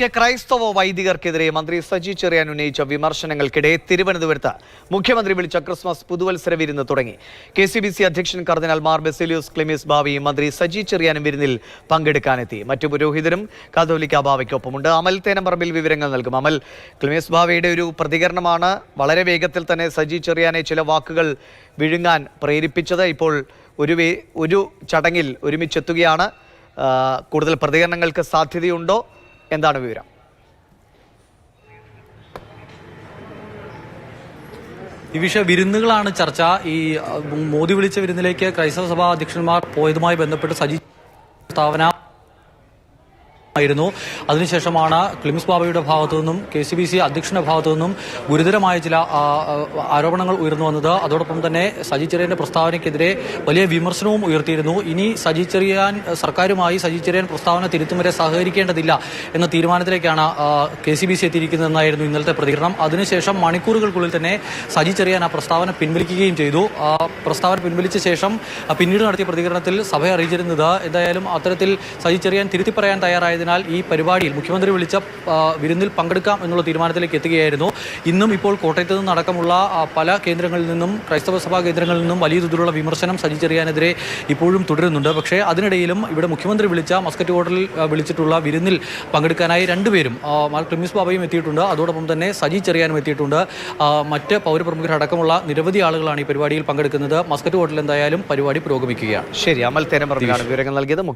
K ക്രൈസ്തവ വൈദികർക്കെതിരെ മന്ത്രി സജി ചെറിയാൻ ഉന്നയിച്ച വിമർശനങ്ങൾക്കിടെ തിരുവനന്തപുരത്ത് മുഖ്യമന്ത്രി വിളിച്ച ക്രിസ്മസ് പുതുവത്സര വിരുന്ന് തുടങ്ങി. കെ സി ബി സി അധ്യക്ഷൻ കർദിനാൽ മാർ ബെസിലിയോസ് ക്ലിമിസ് ബാവിയും മന്ത്രി സജി ചെറിയാനും വിരുന്നിൽ പങ്കെടുക്കാനെത്തി. മറ്റു പുരോഹിതരും കാതോലിക്ക ബാവയ്ക്കൊപ്പമുണ്ട്. അമൽ തേനമ്പറമ്പിൽ വിവരങ്ങൾ നൽകും. അമൽ ക്ലിമിസ് ബാവയുടെ ഒരു പ്രതികരണമാണ് വളരെ വേഗത്തിൽ തന്നെ സജി ചെറിയാനെ ചില വാക്കുകൾ വിഴുങ്ങാൻ പ്രേരിപ്പിച്ചത്. ഇപ്പോൾ ഒരു ഒരു ചടങ്ങിൽ ഒരുമിച്ചെത്തുകയാണ്. കൂടുതൽ പ്രതികരണങ്ങൾക്ക് സാധ്യതയുണ്ടോ? എന്താണ് വിവരം? വിഷയ വിരുന്നുകളാണ് ചർച്ച. ഈ മോദി വിളിച്ച വിരുന്നിലേക്ക് ക്രൈസ്തവ സഭാ അധ്യക്ഷന്മാർ പോയതുമായി ബന്ധപ്പെട്ട് സജി പ്രസ്താവന ആയിരുന്നു അതിനുശേഷമാണ് ക്ലിംസ് ബാബയുടെ ഭാഗത്തു നിന്നും കെ സി ബി സി അധ്യക്ഷന്റെ ഭാഗത്തു നിന്നും ഗുരുതരമായ ചില ആരോപണങ്ങൾ ഉയർന്നു വന്നത്. അതോടൊപ്പം തന്നെ സജി ചെറിയന്റെ പ്രസ്താവനയ്ക്കെതിരെ വലിയ വിമർശനവും ഉയർത്തിയിരുന്നു. ഇനി സജി ചെറിയാൻ സർക്കാരുമായി സജി ചെറിയൻ പ്രസ്താവന തിരുത്തും വരെ സഹകരിക്കേണ്ടതില്ല എന്ന തീരുമാനത്തിലേക്കാണ് കെ സി ബി സി എത്തിയിരിക്കുന്നതെന്നായിരുന്നു ഇന്നലത്തെ പ്രതികരണം. അതിനുശേഷം മണിക്കൂറുകൾക്കുള്ളിൽ തന്നെ സജി ചെറിയാൻ ആ പ്രസ്താവന പിൻവലിക്കുകയും ചെയ്തു. ആ പ്രസ്താവന പിൻവലിച്ച ശേഷം പിന്നീട് നടത്തിയ പ്രതികരണത്തിൽ സഭയെ അറിയിച്ചിരുന്നത് എന്തായാലും അത്തരത്തിൽ സജി ചെറിയാൻ തിരുത്തി പറയാൻ തയ്യാറായതിനാൽ ഈ പരിപാടിയിൽ മുഖ്യമന്ത്രി വിളിച്ച വിരുന്നിൽ പങ്കെടുക്കാം എന്നുള്ള തീരുമാനത്തിലേക്ക് എത്തുകയായിരുന്നു. ഇന്നും ഇപ്പോൾ കോട്ടയത്ത് നിന്ന് അടക്കമുള്ള ആ, പല കേന്ദ്രങ്ങളിൽ നിന്നും ക്രൈസ്തവ സഭാ കേന്ദ്രങ്ങളിൽ നിന്നും വലിയ തോതിലുള്ള വിമർശനം സജി ചെറിയാനെതിരെ ഇപ്പോഴും തുടരുന്നുണ്ട്. പക്ഷേ അതിനിടയിലും ഇവിടെ മുഖ്യമന്ത്രി വിളിച്ച മസ്കറ്റ് ഹോട്ടലിൽ വിളിച്ചിട്ടുള്ള വിരുന്നിൽ പങ്കെടുക്കാനായി രണ്ടുപേരും ക്ലിമിസ് ബാബയും എത്തിയിട്ടുണ്ട്. അതോടൊപ്പം തന്നെ സജി ചെറിയാനും എത്തിയിട്ടുണ്ട്. മറ്റ് പൗരപ്രമുഖരടക്കമുള്ള നിരവധി ആളുകളാണ് ഈ പരിപാടിയിൽ പങ്കെടുക്കുന്നത്. മസ്കറ്റ് ഹോട്ടലിൽ എന്തായാലും പരിപാടി പുരോഗമിക്കുകയാണ്. ശരി അമൽ തേനമ്പറമ്പിലാണ് വിവരങ്ങൾ നൽകിയത്.